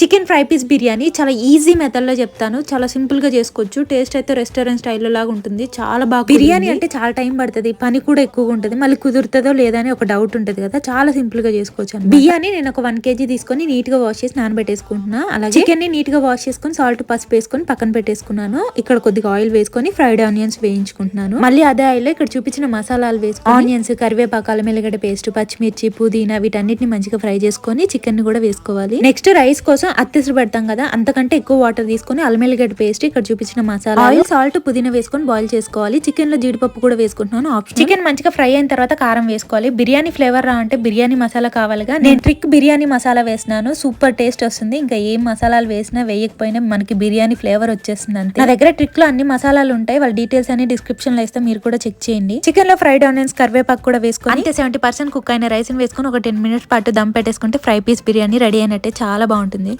Chicken fry piece biryani చాలా easy మెథడ్లో చెప్తాను. చాలా సింపుల్గా చేసుకోవచ్చు. టేస్ట్ అయితే రెస్టారెంట్ స్టైల్లో లాగా ఉంటుంది. చాలా బాగా బిర్యానీ అంటే చాలా టైం పడుతుంది. పని కూడా ఎక్కువగా ఉంటుంది. మళ్ళీ కుదురుతుందో లేదా అని ఒక డౌట్ ఉంటుంది కదా. చాలా సింపుల్గా చేసుకోవచ్చు. బియ్యాన్ని నేను ఒక వన్ కేజీ తీసుకొని నీట్గా వాష్ చేసి నానబెట్టేసుకుంటున్నా. అలాగే చికెన్ని నీట్గా వాష్ చేసుకొని సాల్ట్ పసుపు వేసుకొని పక్కన పెట్టేసుకున్నాను. ఇక్కడ కొద్దిగా ఆయిల్ వేసుకొని ఫ్రైడ్ ఆనియన్స్ వేయించుకుంటున్నాను. మళ్ళీ అదే ఆయిల్ ఇక్కడ చూపించిన మసాలాలు వేసుకొని ఆనియన్స్ కరివేపాకు అల్లం ఎల్లిగడ్డ పేస్ట్ పచ్చిమిర్చి పుదీనా వీటన్నిటిని మంచిగా ఫ్రై చేసుకొని చికెన్ని కూడా వేసుకోవాలి. నెక్స్ట్ రైస్ కోసం అత్తెసరు పెడతాం కదా అంతకంటే ఎక్కువ వాటర్ తీసుకొని అల్లం ఎల్లిగడ్డ పేస్ట్ ఇక్కడ చూపించిన మసాలా ఆయిల్ సాల్ట్ పుదీనా వేసుకొని బాయిల్ చేసుకోవాలి. చికెన్లో జీడిపప్పు కూడా వేసుకుంటున్నాను ఆప్షన్ చికెన్ మంచిగా ఫ్రై అయిన తర్వాత కారం వేసుకోవాలి. బిర్యానీ ఫ్లేవర్ రా అంటే బిర్యానీ మసాలా కావాలిగా. నేను ట్రిక్ బిర్యానీ మసాలా వేసినాను. సూపర్ టేస్ట్ వస్తుంది. ఇంకా ఏం మసాలాలు వేసినా వేయకపోయినా మనకి బిర్యానీ ఫ్లేవర్ వచ్చేస్తుంది అంతే. నా దగ్గర ట్రిక్లో అన్ని మసాలాలు ఉంటాయి. వాళ్ళ డీటెయిల్స్ అన్ని డిస్క్రిప్షన్లో ఇస్తే మీరు కూడా చెక్ చేయండి. చికెన్లో ఫ్రైడ్ ఆనియన్స్ కరివేపాకు కూడా వేసుకొని అంతే సెవెంటీ పర్సెంట్ కుక్ అయిన రైస్ వేసుకొని ఒక టెన్ మినిట్స్ పాటు దమ్ పెట్టేసుకుంటే ఫ్రై పీస్ బిర్యానీ రెడీ అయినట్టే. చాలా బాగుంటుంది.